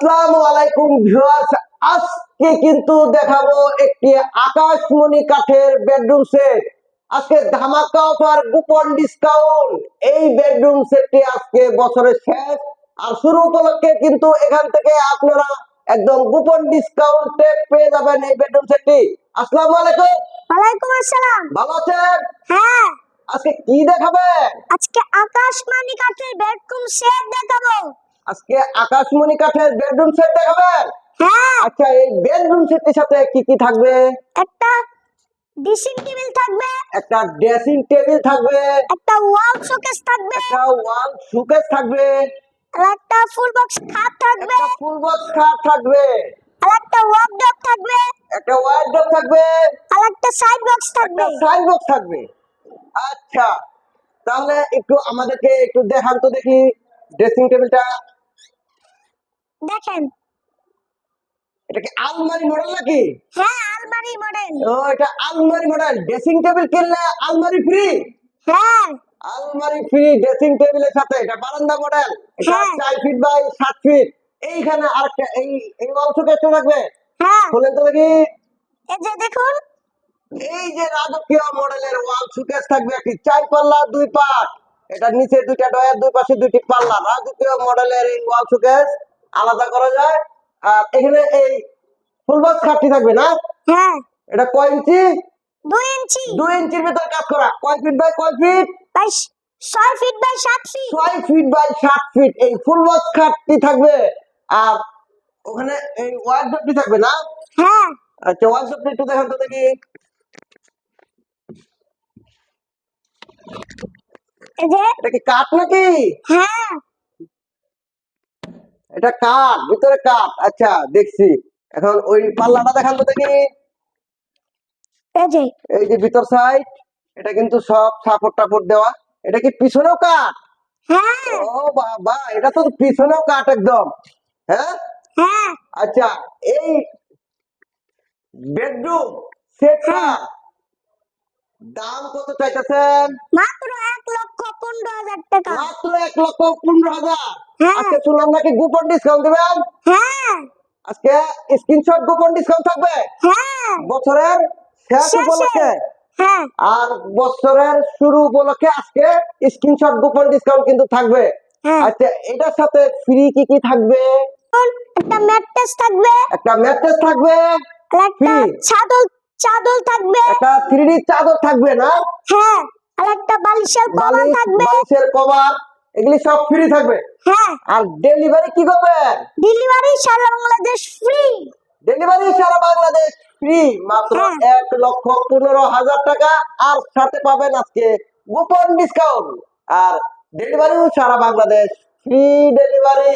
আসসালামু আলাইকুম ভিউয়ার্স। আজকে কিন্তু দেখাবো একটি আকাশমণি কাঠের বেডরুম সেট আজকে ধামাকা অফার কুপন ডিসকাউন্ট এই বেডরুম সেটটি আজকে বছরের শেষ। আর শুরু উপলক্ষে কিন্তু এখান থেকে আপনারা একদম কুপন ডিসকাউন্টে পেয়ে যাবেন এই বেডরুম সেটটি আসসালামু আলাইকুম। ওয়ালাইকুম আসসালাম। ভালো আছেন? হ্যাঁ। আজকে কি দেখাবেন? আজকে আকাশমণি কাঠের বেডরুম সেট দেখাবো। আজকে আকাশমণি কাঠের বেডরুম সেট দেখাবেন? হ্যাঁ। আচ্ছা এই বেডরুম সেটের সাথে কি কি থাকবে? একটা ড্রেসিং টেবিল থাকবে। একটা ড্রেসিং টেবিল থাকবে। একটা ওয়াল শোকেস থাকবে। একটা ওয়াল শোকেস থাকবে। আর একটা ফুল বক্স খাট থাকবে। একটা ফুল বক্স খাট থাকবে। আর একটা ওয়ার্ডরোব থাকবে। একটা ওয়ার্ডরোব থাকবে। আর একটা সাইড বক্স থাকবে। একটা সাইড বক্স থাকবে। আচ্ছা তাহলে একটু আমাদেরকে একটু দেখান তো দেখি। ড্রেসিং টেবিলটা দেখেন। এটা কি আলমারি মডেল নাকি? হ্যাঁ আলমারি মডেল ও এটা আলমারি মডেল ড্রেসিং টেবিল কিনলে আলমারি ফ্রি হ্যাঁ। আলমারি ফ্রি ড্রেসিং টেবিলের সাথে। এটা বারান্দা মডেল হ্যাঁ। চার ফিট বাই সাত ফিট এইখানে আরেকটা এই এই অংশ কেটে থাকবে হ্যাঁ। খুলেন তো দেখি। এই যে দেখুন। এই যে রাজকীয় মডেলের ওয়াল সুকেস থাকবে একটি চার পাল্লা দুই পাট। এটা নিচে দুইটা ডয়ার দুই পাশে দুইটি পাল্লা। রাজকীয় মডেলের এই ওয়াল সুকেস আলাদা করা যায়। আর এখানে এই ফুলবক্স খাটটি থাকবে না? হ্যাঁ। এটা কয় ইঞ্চি? দুই ইঞ্চি। দুই ইঞ্চির ভিতর কাজ করা। কয় ফিট বাই কয় ফিট বাই ছয় ফিট বাই সাত ফিট ছয় ফিট বাই সাত ফিট এই ফুল বক্স খাটটি থাকবে। আর ওখানে এই ওয়ার্ডরোবটি থাকবে না? হ্যাঁ। আচ্ছা ওয়ার্ডরোবটি একটু দেখান তো দেখি। এই যে এটা কি কাঠ নাকি? হ্যাঁ। এটা কাঠ ভিতরে কাঠ আচ্ছা দেখছি। এখন ওই পাল্লাটা দেখান তো দেখি। এই যে। ভিতর সাইড এটা কিন্তু সব সাপোর্ট টাপোর্ট দেওয়া। এটা কি পিছনেও কাঠ? হ্যাঁ। ও বাবা এটা তো পিছনেও কাঠ একদম। হ্যাঁ? হ্যাঁ। আচ্ছা এই বেডরুম সেটটা দাম কত চাইতেছেন? মাত্র এক লক্ষ পনেরো হাজার টাকা। মাত্র এক লক্ষ পনেরো হাজার। আজকে শুনলাম নাকি গোপন ডিসকাউন্ট দিবেন? হ্যাঁ। আজকে স্ক্রিনশট গোপন ডিসকাউন্ট থাকবে? হ্যাঁ। বছরের শেষ উপলক্ষে। হ্যাঁ। আর বছরের শুরু উপলক্ষে আজকে স্ক্রিনশট গোপন ডিসকাউন্ট কিন্তু থাকবে। হ্যাঁ। আচ্ছা এটার সাথে ফ্রি কি কি থাকবে? একটা ম্যাট্রেস থাকবে। একটা ম্যাট্রেস থাকবে। একটা চাদর চাদর থাকবে। একটা থ্রি চাদর থাকবে না? হ্যাঁ। আর একটা বালিশের কভার থাকবে। বালিশের কভার। এগুলি সব ফ্রি থাকবে। হ্যাঁ। আর ডেলিভারি কি করবেন ডেলিভারি সারা বাংলাদেশ ফ্রি ডেলিভারি সারা বাংলাদেশ ফ্রি মাত্র হ্যাঁ। এক লক্ষ পনেরো হাজার টাকা। আর সাথে পাবেন আজকে গোপন ডিসকাউন্ট আর ডেলিভারিও সারা বাংলাদেশ ফ্রি ডেলিভারি